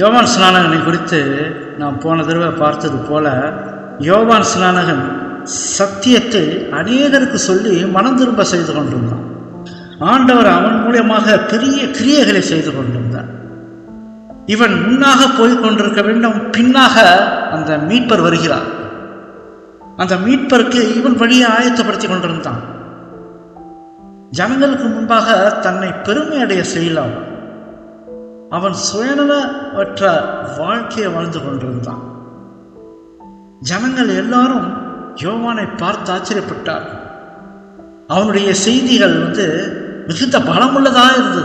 யோவான் ஸ்நானகனை குறித்து நாம் போன தடவை பார்த்தது போல யோவான் ஸ்நானகன் சத்தியத்தை அநேகருக்கு சொல்லி மனம் திரும்ப செய்து கொண்டிருந்தான். ஆண்டவர் அவன் மூலியமாக பெரிய கிரியைகளை செய்து கொண்டிருந்தான் இவன் முன்னாக போய் கொண்டிருக்க வேண்டும் பின்னாக அந்த மீட்பர் வருகிறார். அந்த மீட்பருக்கு இவன் வழியை ஆயத்தப்படுத்தி கொண்டிருந்தான். ஜனங்களுக்கு முன்பாக தன்னை பெருமை அடைய செய்யலாம். அவன் சுயநலமற்ற வாழ்க்கையை வாழ்ந்து கொண்டிருந்தான். ஜனங்கள் எல்லாரும் யோவானை பார்த்து ஆச்சரியப்பட்டார். அவனுடைய செய்திகள் வந்து மிகுந்த பலமுள்ளதாக இருந்தது.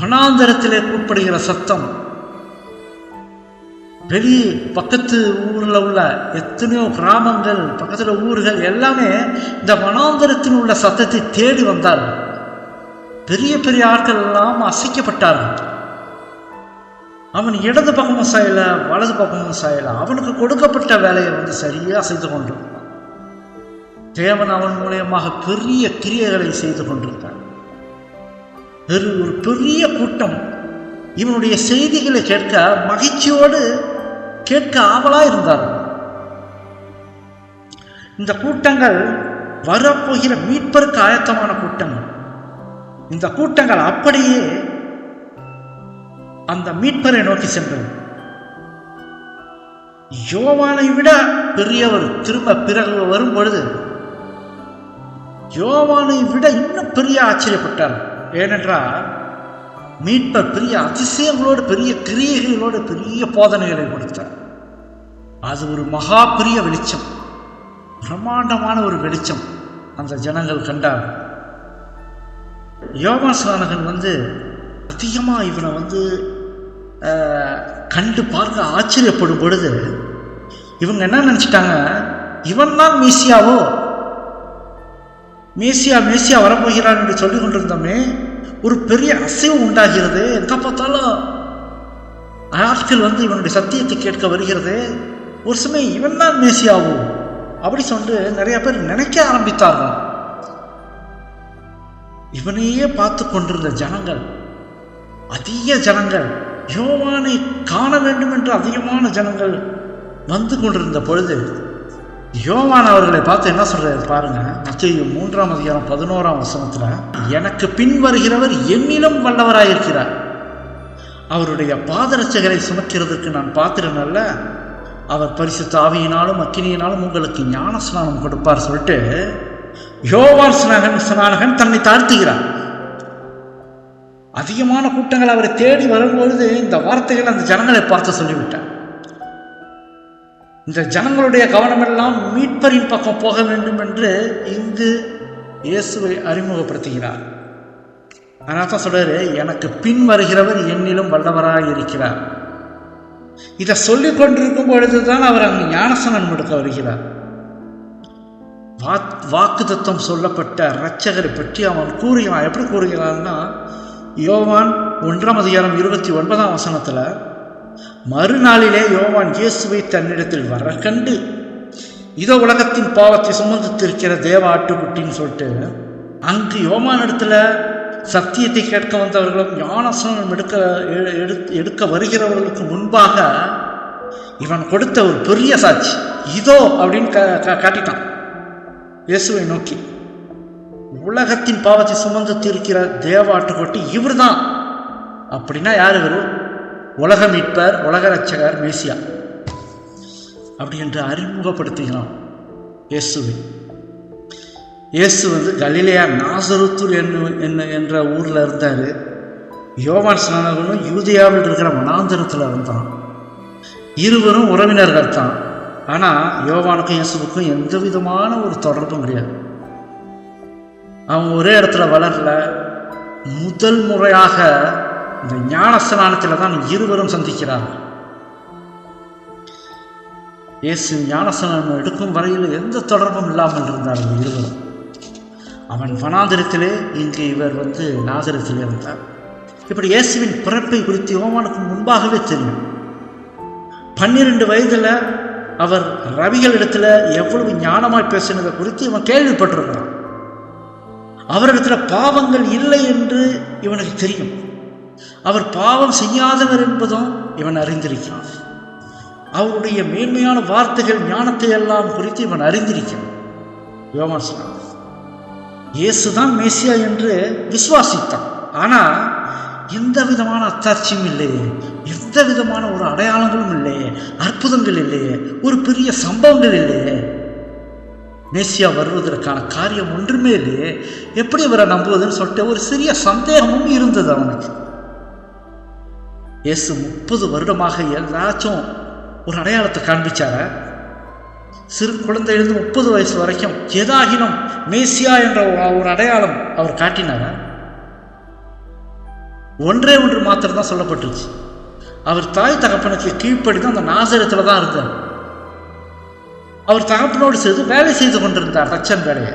வனாந்தரத்திலே கூப்பிடுகிற சத்தம் வெளி பக்கத்து ஊரில் உள்ள எத்தனையோ கிராமங்கள் பக்கத்தில் ஊர்கள் எல்லாமே இந்த வனாந்தரத்தில் உள்ள சத்தத்தை தேடி வந்தார்கள். பெரிய பெரிய ஆட்கள் எல்லாம் அசைக்கப்பட்டார்கள். அவன் இடது பக்கமும் சாயல வலது பக்கமும் சாயல அவனுக்கு கொடுக்கப்பட்ட வேலையை வந்து சரியாக செய்து கொண்டிருந்தான் தேவன் அவன் மூலியமாக பெரிய கிரியைகளை செய்து கொண்டிருந்தான். ஒரு ஒரு பெரிய கூட்டம் இவனுடைய செய்திகளை கேட்க மகிழ்ச்சியோடு கேட்க ஆவலாக இருந்தார் இந்த கூட்டங்கள் வரப்போகிற மீட்பருக்கு ஆயத்தமான கூட்டங்கள். இந்த கூட்டங்கள் அப்படியே அந்த மீட்பரை நோக்கி சென்றது. யோவானை விட பெரியவர் திரும்ப பிறகு வரும் பொழுது யோவானை விட இன்னும் பெரிய ஆச்சரியப்பட்டார். ஏனென்றால் மீட்பர் பெரிய அதிசயங்களோடு பெரிய கிரியைகளோடு பெரிய போதனைகளை கொடுத்தார். அது ஒரு மகா பெரிய வெளிச்சம் பிரம்மாண்டமான ஒரு வெளிச்சம். அந்த ஜனங்கள் யோகா யோகாசானகன் வந்து அதிகமாக இவனை வந்து கண்டு பார்க்க ஆச்சரியப்படும் பொழுது இவங்க என்ன நினச்சிட்டாங்க? இவன் தான் மீசியாவோ? மீசியா மீசியா வரப்போகிறான் என்று சொல்லி கொண்டிருந்தோமே ஒரு பெரிய அசைவு உண்டாகிறது. எங்க பார்த்தாலும் ஆட்கள் வந்து இவனுடைய சத்தியத்தை கேட்க வருகிறது. ஒரு சமயம் இவன் தான் மேசியாவும் அப்படி சொல்லிட்டு நிறைய பேர் நினைக்க ஆரம்பித்தார்கள். இவனையே பார்த்து கொண்டிருந்த ஜனங்கள் அதிக ஜனங்கள் யோவானை காண வேண்டும் என்று அதிகமான ஜனங்கள் வந்து கொண்டிருந்த பொழுது யோவான் அவர்களை பார்த்து என்ன சொல்றாரு பாருங்க மத்திய மூன்றாம் அதிகாரம் பதினோராம் வசனத்துல எனக்கு பின் வருகிறவர் என்னிலும் வல்லவராயிருக்கிறார். அவருடைய பாதரட்சகரை சுமக்கிறதுக்கு நான் பாத்திரன் அல்ல. அவர் பரிசு தாவியினாலும் அக்கினியினாலும் உங்களுக்கு ஞானஸ்நானம் கொடுப்பார் சொல்லிட்டு யோவான் ஸ்நாகன் ஸ்நானகன் தன்னை தாழ்த்துகிறார். அதிகமான கூட்டங்கள் அவரை தேடி வரும்பொழுது இந்த வார்த்தைகள் அந்த ஜனங்களை பார்த்து சொல்லிவிட்டார். இந்த ஜனங்களுடைய கவனமெல்லாம் மீட்பரின் பக்கம் போக வேண்டும் என்று இங்கு இயேசுவை அறிமுகப்படுத்துகிறார். அதனால தான் சொல்றாரு எனக்கு பின் வருகிறவர் என்னிலும் வல்லவராக இருக்கிறார். இதை சொல்லிக் கொண்டிருக்கும் பொழுதுதான் அவர் அங்கு ஞானசனன் கொடுக்க வருகிறார். வாக்கு தத்துவம் சொல்லப்பட்ட இரட்சகரை பற்றி அவன் கூறுகிறான். எப்படி கூறுகிறான்னா யோவான் ஒன்றாம் அதிகாரம் இருபத்தி ஒன்பதாம் வசனத்தில் மறுநாளிலே யோவான் இயேசுவை தன்னிடத்தில் வர கண்டு இதோ உலகத்தின் பாவத்தை சுமந்தித்திருக்கிற தேவ ஆட்டுக்குட்டின்னு சொல்லிட்டு அங்கு யோமான் இடத்துல சத்தியத்தை கேட்க வந்தவர்களும் ஞானசனம் எடுக்க எடுக்க வருகிறவர்களுக்கு முன்பாக இவன் கொடுத்த ஒரு பெரிய சாட்சி. இதோ அப்படின்னு க காட்டிட்டான். இயேசுவை நோக்கி உலகத்தின் பாவத்தை சுமந்து தீர்க்கிற தேவாட்டுக்கொட்டி இவர் தான் அப்படின்னா யார் இவர்? உலக மீட்பர் உலக ரட்சகர் மேசியா. அப்படி என்று அறிமுகப்படுத்துகிறான் இயேசுவை. இயேசு வந்து கலிலேயா நாசருத்தூர் என்ன என்ன என்ற ஊரில் இருந்தார். யோவான் ஸ்நானகனும் யூதியாவில் இருக்கிற வனாந்தரத்தில் இருந்தான். இருவரும் உறவினர்கள் தான் ஆனால் யோவானுக்கும் இயேசுவுக்கும் எந்த விதமான ஒரு தொடர்பும் கிடையாது. அவன் ஒரே இடத்துல வளரல. முதல் முறையாக இந்த ஞானஸ்நானத்தில் தான் இருவரும் சந்திக்கிறார்கள். இயேசு ஞானஸ்நானம் எடுக்கும் வரையில் எந்த தொடர்பும் இல்லாமல் இருந்தார்கள் இருவரும். அவன் வனாந்திரத்திலே இங்கு இவர் வந்து நாசரத்தில் இருந்தார். இப்படி இயேசுவின் பிறப்பை குறித்து யோவானுக்கு முன்பாகவே தெரியும். பன்னிரண்டு வயதில் அவர் ரவிகளிடத்துல எவ்வளவு ஞானமாய் பேசினதை குறித்து இவன் கேள்விப்பட்டிருக்கிறான். அவரிடத்துல பாவங்கள் இல்லை என்று இவனுக்கு தெரியும். அவர் பாவம் செய்யாதவர் என்பதும் இவன் அறிந்திருக்கிறான். அவருடைய மேன்மையான வார்த்தைகள் ஞானத்தை எல்லாம் குறித்து இவன் அறிந்திருக்கிறான். யோவான் இயேசுதான் மேசியா என்று விசுவாசித்தான். ஆனால் எந்த விதமான அத்தாட்சியும் இல்லையே எந்த விதமான ஒரு அடையாளங்களும் இல்லையே அற்புதங்கள் இல்லையே ஒரு பெரிய சம்பவங்கள் இல்லையே மேசியா வருவதற்கான காரியம் ஒன்றுமே இல்லையே எப்படி இவரை நம்புவதுன்னு சொல்லிட்டு ஒரு சிறிய சந்தேகமும் இருந்தது அவனுக்கு. இயேசு முப்பது வருடமாக ஏதாச்சும் ஒரு அடையாளத்தை காண்பிச்சார? சிறு குழந்தையிலிருந்து முப்பது வயசு வரைக்கும் ஏதாகினும் மேசியா என்ற ஒரு அடையாளம் அவர் காட்டினார? ஒன்றே ஒன்று மாத்திரம் தான் சொல்லப்பட்டுருச்சு அவர் தாய் தகப்பனுக்கு கீழ்ப்படி தான் அந்த நாசரத்தில் தான் இருந்தார். அவர் தகப்பனோடு சேர்ந்து வேலை செய்து கொண்டிருந்தார் தச்சன் வேலையை.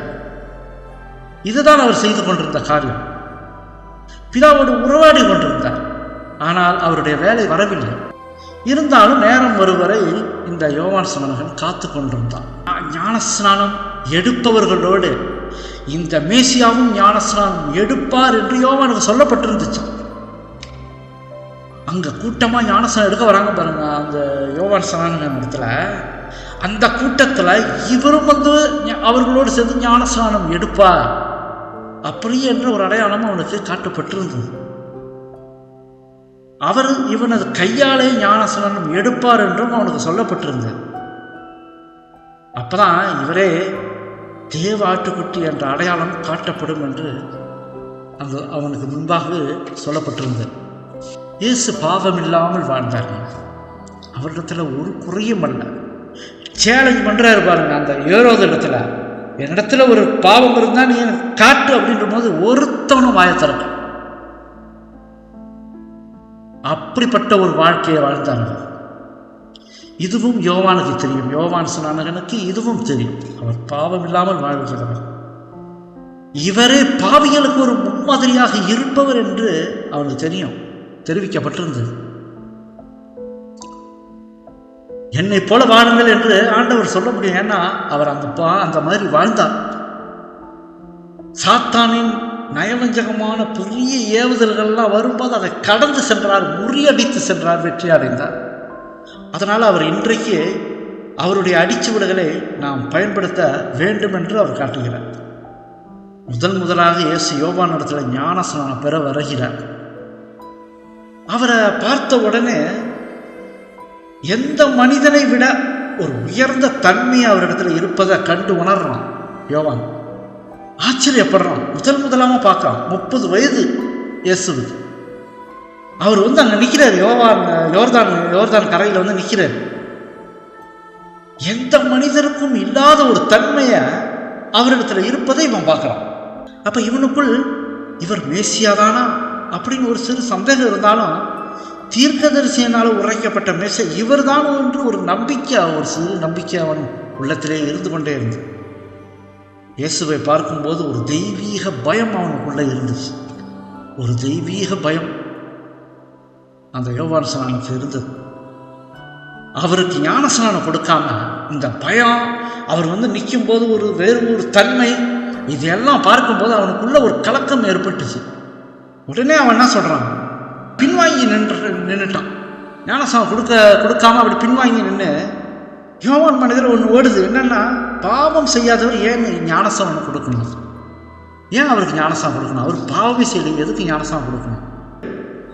இதுதான் அவர் செய்து கொண்டிருந்த காரியம். பிதாவோடு உறவாடி கொண்டிருந்தார். ஆனால் அவருடைய வேலை வரவில்லை. இருந்தாலும் நேரம் வருவரை இந்த யோவான் சமனகன் காத்து கொண்டிருந்தான். ஞானஸ்நானம் எடுப்பவர்களோடு இந்த மேசியாவும் ஞானஸ்நானம் எடுப்பார் என்று யோவானுக்கு சொல்லப்பட்டிருந்துச்சு. அங்கே கூட்டமாக ஞானஸ்நானம் எடுக்க வராங்க பாருங்க அந்த யோகாசனான இடத்துல அந்த கூட்டத்தில் இவரும் வந்து அவர்களோடு சேர்ந்து ஞானஸ்நானம் எடுப்பார். அப்படி என்ற ஒரு அடையாளம் அவனுக்கு காட்டப்பட்டிருந்தது. அவர் இவனது கையாலே ஞானஸ்நானம் எடுப்பார் என்றும் அவனுக்கு சொல்லப்பட்டிருந்தது. அப்பதான் இவரே தேவ ஆட்டுக்குட்டி என்ற அடையாளம் காட்டப்படும் என்று அந்த அவனுக்கு முன்பாகவே சொல்லப்பட்டிருந்தது. இயேசு பாவம் இல்லாமல் வாழ்ந்தார்கள் அவரிடத்துல ஒரு குறையும் அல்ல. சேலஞ்ச் பண்ணுறாரு பாருங்க அந்த ஏரோது இடத்துல. என்னிடத்துல ஒரு பாவம் இருந்தால் நீ காட்டு அப்படின்ற போது ஒருத்தவனும் வாயத்திறக்கும் அப்படிப்பட்ட ஒரு வாழ்க்கையை வாழ்ந்தாங்க. இதுவும் யோவானுக்கு தெரியும். யோவான் சுனானகனுக்கு இதுவும் தெரியும். அவர் பாவம் இல்லாமல் வாழ்கிறவர். இவரே பாவிகளுக்கு ஒரு முன்மாதிரியாக இருப்பவர் என்று அவனுக்கு தெரியும். தெரிவிக்கப்பட்டிருந்தது. என்னை போல வாழுங்கள் என்று ஆண்டவர் சொல்ல முடியும். ஏன்னா அவர் அந்த அந்த மாதிரி வாழ்ந்தார். சாத்தானின் நயவஞ்சகமான பெரிய ஏவுதல்கள்லாம் வரும்போது அதை கடந்து சென்றார் முறியடித்து சென்றார் வெற்றி அடைந்தார். அதனால் அவர் இன்றைக்கு அவருடைய அடிச்சுவிடுகளை நாம் பயன்படுத்த வேண்டும் என்று அவர் காட்டுகிறார். முதல் முதலாக இயேசு யோகா நடத்தில் ஞானஸ்நானம் பெற வருகிறார். அவரை பார்த்த உடனே எந்த மனிதனை விட ஒரு உயர்ந்த தன்மை அவரிடத்துல இருப்பதை கண்டு உணர்றான் யோவான். ஆச்சரியப்படுறான். முதல் முதலாம பார்க்கறான். முப்பது வயது இயேசுவுக்கு. அவர் வந்து அங்கே நிற்கிறார் யோவான் யோர்தான் யோர்தான் கரையில் வந்து நிற்கிறார் எந்த மனிதருக்கும் இல்லாத ஒரு தன்மையை அவரிடத்துல இருப்பதை இவன் பார்க்குறான். அப்போ இவனுக்குள் இவர் மேசியாதானா அப்படின்னு ஒரு சிறு சந்தேகம் இருந்தாலும் தீர்க்கதரிசியினால் உரைக்கப்பட்ட மேசை இவர்தான் என்று ஒரு நம்பிக்கை ஒரு சிறு நம்பிக்கை அவன் உள்ளத்திலே இருந்து கொண்டே இருந்தது. இயேசுவை பார்க்கும்போது ஒரு தெய்வீக பயம் அவனுக்குள்ளே இருந்துச்சு. ஒரு தெய்வீக பயம். அந்த யோகான ஸ்நானத்தில் இருந்தது அவருக்கு ஞான ஸ்நானம் கொடுக்காம இந்த பயம் அவர் வந்து நிற்கும் போது ஒரு வேறு ஒரு தன்மை இதெல்லாம் பார்க்கும்போது அவனுக்குள்ள ஒரு கலக்கம் ஏற்பட்டுச்சு. உடனே அவன் என்ன சொல்கிறான் பின்வாங்கி நின்று நின்றுட்டான் ஞானசாமி கொடுக்க கொடுக்காம அப்படி பின்வாங்கி நின்று யோவான் மனிதர் ஒன்று ஓடுது. என்னென்னா பாவம் செய்யாதவர் ஏன் ஞானசாமம் கொடுக்கணும்? ஏன் அவருக்கு ஞானசாமம் கொடுக்கணும்? அவர் பாவமே செய்யலை எதுக்கு ஞானசாமம் கொடுக்கணும்?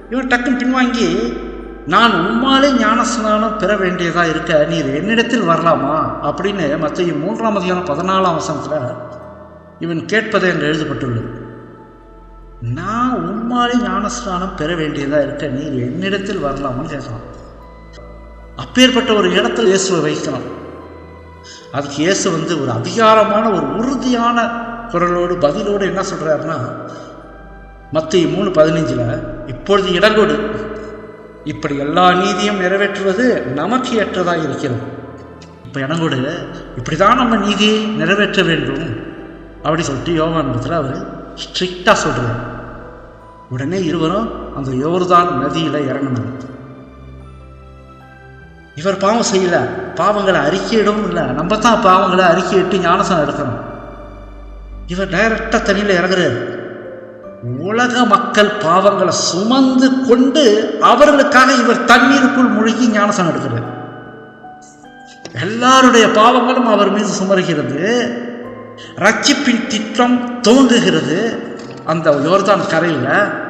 இவன் டக்குன்னு பின்வாங்கி நான் உம்மாலே ஞானஸ்நானம் பெற வேண்டியதாக இருக்க நீர் என்னிடத்தில் வரலாமா? அப்படின்னு மற்ற மூன்றாம் அதிகாரம் பதினாலாம் வசனத்தில் இவன் கேட்பதை என்று எழுதப்பட்டுள்ளது. நான் உம்மாலே ஞானஸ்நானம் பெற வேண்டியதாக இருக்க நீர் என்னிடத்தில் வரலாமான்னு கேட்கலாம். அப்பேற்பட்ட ஒரு இடத்தில் இயேசுவை வைக்கலாம் அதுக்கு இயேசு வந்து ஒரு அதிகாரமான ஒரு உறுதியான குரலோடு பதிலோடு என்ன சொல்கிறாருன்னா மத்திய மூணு பதினஞ்சில் இப்பொழுது இடங்கொடு. இப்படி எல்லா நீதியும் நிறைவேற்றுவது நமக்கு ஏற்றதாக இருக்கிறது. இப்போ இடங்கொடு இப்படி தான் நம்ம நீதியை நிறைவேற்ற வேண்டும். அப்படி சொல்லிட்டு யோகானத்தில் அவர் ஸ்ட்ரிக்டாக சொல்கிறார் உடனே இருவரும் அந்த யோர்தான் நதியில் இறங்கினாங்க. இவர் பாவம் செய்யல. பாவங்களை அறிக்கையிடவும் இல்லை. நம்ம தான் பாவங்களை அறிக்கையிட்டு ஞானசம் எடுக்கணும். இவர் டைரக்டாக தண்ணியில் இறங்குறாரு. உலக மக்கள் பாவங்களை சுமந்து கொண்டு அவர்களுக்காக இவர் தண்ணீருக்குள் முழுகி ஞானசனம் எடுக்கிறார். எல்லாருடைய பாவங்களும் அவர் மீது சுமருகிறது. ரட்சிப்பின் திட்டம் துவங்குகிறது. அந்த யோர்தான் கரையில்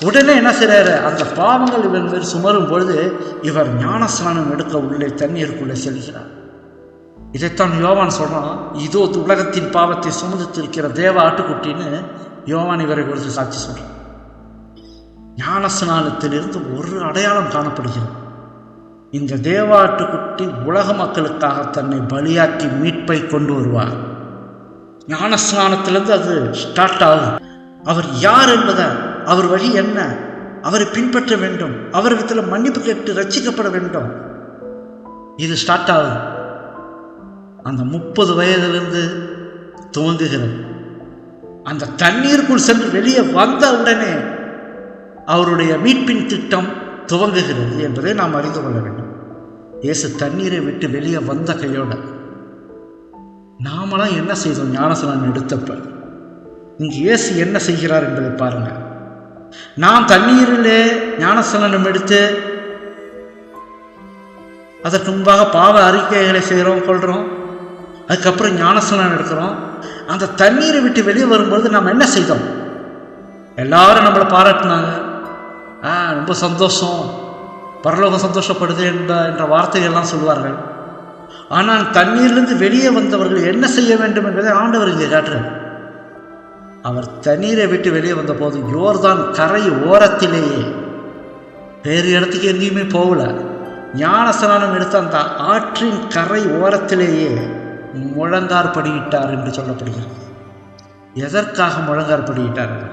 உடனே என்ன செய்கிறாரு அந்த பாவங்கள் இவர் மீது சுமரும் பொழுது இவர் ஞானஸ்நானம் எடுக்க உள்ளே தண்ணீருக்குள்ளே செல்கிறார். இதைத்தான் யோவான் சொல்கிறான் இதோ உலகத்தின் பாவத்தை சுமந்துத்திருக்கிற தேவ ஆட்டுக்குட்டின்னு யோவான் இவரை குறித்து சாட்சி சொல்கிறான் ஞானஸ்நானத்திலிருந்து ஒரு அடையாளம் காணப்படுகிறது. இந்த தேவாட்டுக்குட்டி உலக மக்களுக்காக தன்னை பலியாக்கி மீட்பை கொண்டு வருவார். ஞானஸ்நானத்திலிருந்து அது ஸ்டார்ட் ஆகும். அவர் யார் என்பதை அவர் வழி என்ன? அவரை பின்பற்ற வேண்டும். அவரிடத்தில் மன்னிப்பு கேட்டு ரச்சிக்கப்பட வேண்டும். இது ஸ்டார்ட் ஆகும் அந்த முப்பது வயதிலிருந்து துவங்குகிறது. அந்த தண்ணீருக்குள் சென்று வெளியே வந்த உடனே அவருடைய மீட்பின் திட்டம் துவங்குகிறது என்பதை நாம் அறிந்து கொள்ள வேண்டும். இயேசு தண்ணீரை விட்டு வெளியே வந்த கையோட நாமெல்லாம் என்ன செய்தோம்? ஞானசனம் எடுத்தப்ப. இங்கு இயேசு என்ன செய்கிறார் என்பதை பாருங்கள் நாம் தண்ணீரிலே ஞானசனம் எடுத்து அதற்கு முன்பாக பாவ அறிக்கைகளை செய்கிறோம் கொள்கிறோம். அதுக்கப்புறம் ஞானஸ்நானம் எடுக்கிறோம். அந்த தண்ணீரை விட்டு வெளியே வரும்பொழுது நாம் என்ன செய்தோம்? எல்லாரும் நம்மளை பாராட்டினாங்க. ஆ ரொம்ப சந்தோஷம். பரலோகம் சந்தோஷப்படுது என்ற என்ற வார்த்தைகள்லாம் சொல்லுவார்கள் ஆனால் தண்ணீர்லேருந்து வெளியே வந்தவர்கள் என்ன செய்ய வேண்டும் என்பதை ஆண்டவர் இங்கே காட்டுறார். அவர் தண்ணீரை விட்டு வெளியே வந்தபோது யோர்தான் கரை ஓரத்திலேயே. வேறு இடத்துக்கு எங்கேயுமே போகல. ஞானஸ்நானம் எடுத்த அந்த ஆற்றின் கரை ஓரத்திலேயே முழங்கார் படியிட்டார் என்று சொல்லப்படுகிறது. எதற்காக முழங்கார் படியிட்டார்?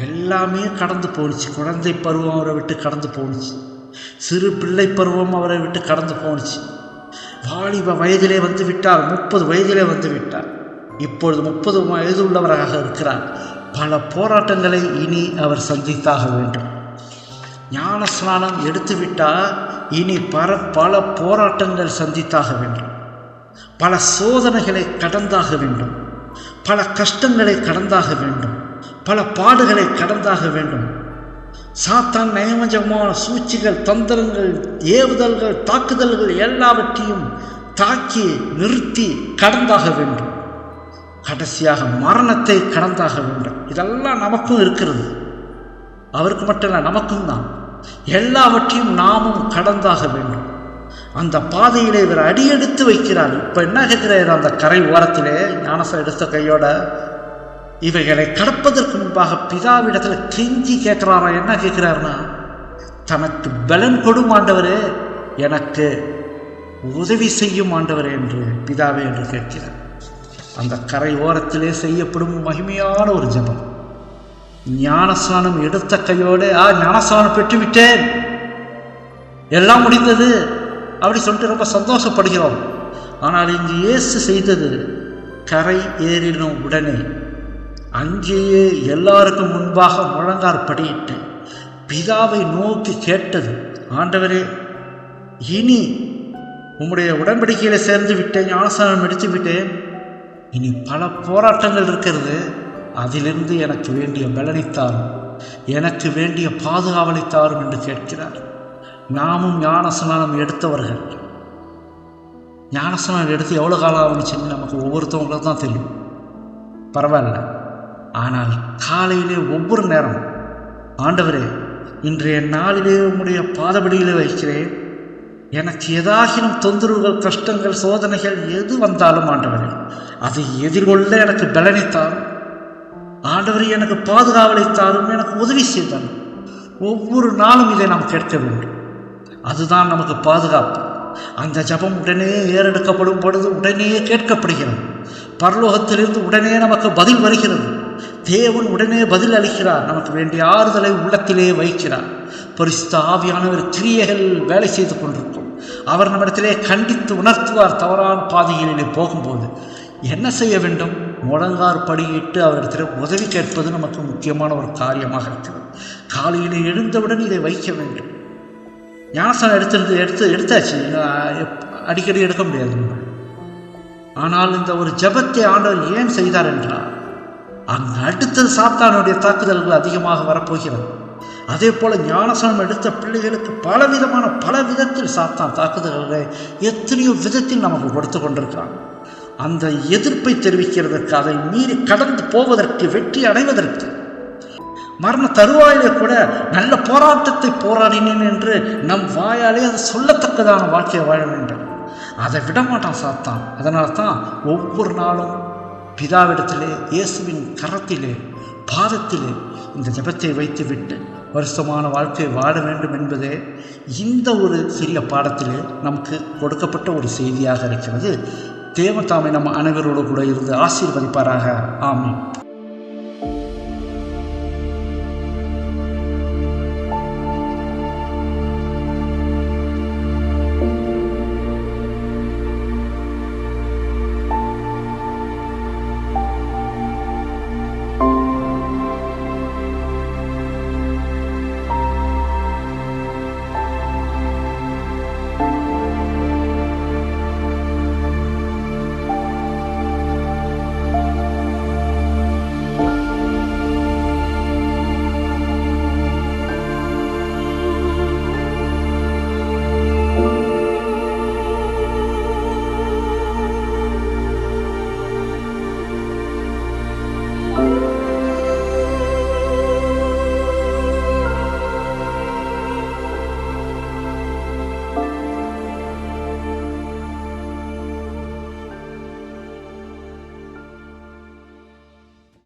எல்லாமே கடந்து போணுச்சு. குழந்தை பருவம் அவரை விட்டு கடந்து போணுச்சு. சிறு பிள்ளை பருவம் அவரை விட்டு கடந்து போணுச்சு. வாலிப வயதிலே வந்து விட்டார். முப்பது வயதிலே வந்து விட்டார். இப்பொழுது முப்பது வயது உள்ளவராக இருக்கிறார். பல போராட்டங்களை இனி அவர் சந்தித்தாக வேண்டும். ஞான ஸ்நானம் எடுத்துவிட்டால் இனி பல பல போராட்டங்கள் சந்தித்தாக வேண்டும். பல சோதனைகளை கடந்தாக வேண்டும். பல கஷ்டங்களை கடந்தாக வேண்டும். பல பாடுகளை கடந்தாக வேண்டும். சாத்தான் நயமஞ்சமான சூழ்ச்சிகள் தந்திரங்கள் ஏவுதல்கள் தாக்குதல்கள் எல்லாவற்றையும் தாக்கி நிறுத்தி கடந்தாக வேண்டும். கடைசியாக மரணத்தை கடந்தாக வேண்டும். இதெல்லாம் நமக்கும் இருக்கிறது. அவருக்கு மட்டும் இல்லை நமக்கும் தான். எல்லாவற்றையும் நாமும் கடந்தாக வேண்டும். அந்த பாதையிலே இவர் அடியெடுத்து வைக்கிறார். இப்போ என்ன கேட்கிறார் அந்த கரை ஓரத்திலே? ஞானசம் எடுத்த கையோட இவைகளை கடப்பதற்கு முன்பாக பிதாவிடத்தில் கெஞ்சி கேட்குறாரா? என்ன கேட்குறாருன்னா தனக்கு பலன் கொடும் ஆண்டவரே எனக்கு உதவி செய்யும் ஆண்டவரே என்று பிதாவே என்று கேட்கிறார். அந்த கரை ஓரத்திலே செய்யப்படும் மகிமையான ஒரு ஜபம். ஞானஸ்தானம் எடுத்த கையோடு ஆ ஞானஸ்தானம் பெற்றுவிட்டேன். எல்லாம் முடிந்தது. அப்படி சொல்லிட்டு ரொம்ப சந்தோஷப்படுகிறோம். ஆனால் இங்கு இயேசு செய்தது கரை ஏறின உடனே அங்கேயே எல்லாருக்கும் முன்பாக முழங்கார் படியிட்டு பிதாவை நோக்கி கேட்டது ஆண்டவரே இனி உம்முடைய உடன்படிக்கையில் சேர்ந்து விட்டேன் ஞானஸ்தானம் எடுத்து விட்டேன் இனி பல போராட்டங்கள் இருக்கிறது. அதிலிருந்து எனக்கு வேண்டிய பலனைத்தாரும் எனக்கு வேண்டிய பாதுகாவலைத்தாரும் என்று கேட்கிறார். நாமும் ஞானஸ்நானம் எடுத்தவர்கள். ஞானஸ்நானம் எடுத்து எவ்வளோ காலம் ஆகுச்சுன்னு நமக்கு ஒவ்வொருத்தவங்களுக்கு தான் தெரியும். பரவாயில்ல. ஆனால் காலையிலே ஒவ்வொரு நேரம் ஆண்டவரே இன்றைய நாளிலே உங்களுடைய பாதபடியிலே வைக்கிறேன். எனக்கு ஏதாகினும் தொந்தரவுகள் கஷ்டங்கள் சோதனைகள் எது வந்தாலும் ஆண்டவரே அதை எதிர்கொள்ள எனக்கு பலனைத்தாரும். ஆண்டவர் எனக்கு பாதுகாவலை தாரும் எனக்கு உதவி செய்தார் ஒவ்வொரு நாளும் இதை நாம் கேட்க வேண்டும். அதுதான் நமக்கு பாதுகாப்பு. அந்த ஜபம் உடனே ஏறெடுக்கப்படும் பொழுது உடனே கேட்கப்படுகிறது. பரலோகத்திலிருந்து உடனே நமக்கு பதில் வருகிறது. தேவன் உடனே பதில் அளிக்கிறார். நமக்கு வேண்டிய ஆறுதலை உள்ளத்திலே வைக்கிறார். பரிசுத்த ஆவியானவர் கிரியைகள் வேலை செய்து கொண்டிருக்கும். அவர் நம்மிடத்திலே கண்டித்து உணர்த்துவார். தவறான பாதைகளிலே போகும்போது என்ன செய்ய வேண்டும்? முழங்கார் படியிட்டு அவரிடத்தில் உதவி கேட்பது நமக்கு முக்கியமான ஒரு காரியமாக இருக்கிறது. காலையில் எழுந்தவுடன் இதை வைக்க வேண்டும். ஞானஸ்தானம் எடுத்திருந்து எடுத்து எடுத்தாச்சு. அடிக்கடி எடுக்க முடியாது ஆனால் இந்த ஒரு ஜெபத்தை ஆண்டவர் ஏன் செய்தார் என்றால் அங்கு அடுத்தது சாத்தானுடைய தாக்குதல்கள் அதிகமாக வரப்போகிறது. அதே போல ஞானசனம் எடுத்த பிள்ளைகளுக்கு பலவிதமான பல விதத்தில் சாத்தான் தாக்குதல்களை எத்தனையோ விதத்தில் நமக்கு கொடுத்து கொண்டிருக்கிறாங்க அந்த எதிர்ப்பை தெரிவிக்கிறதற்கு அதை மீறி கடந்து போவதற்கு வெற்றி அடைவதற்கு. மரண தருவாயிலே கூட நல்ல போராட்டத்தை போராடினேன் என்று நம் வாயாலே அது சொல்லத்தக்கதான வாழ்க்கையை வாழ வேண்டும் அதை விடமாட்டான் சாத்தான். அதனால தான் ஒவ்வொரு நாளும் பிதாவிடத்திலே இயேசுவின் கரத்திலே பாதத்திலே இந்த ஜபத்தை வைத்துவிட்டு வருஷமான வாழ்க்கையை வாழ வேண்டும் என்பதே இந்த ஒரு சிறிய பாடத்திலே நமக்கு கொடுக்கப்பட்ட ஒரு செய்தியாக இருக்கிறது. தேவதாமை நம்ம அனைவரோடு கூட இருந்து ஆசீர்வதிப்பாராக. ஆமீன்.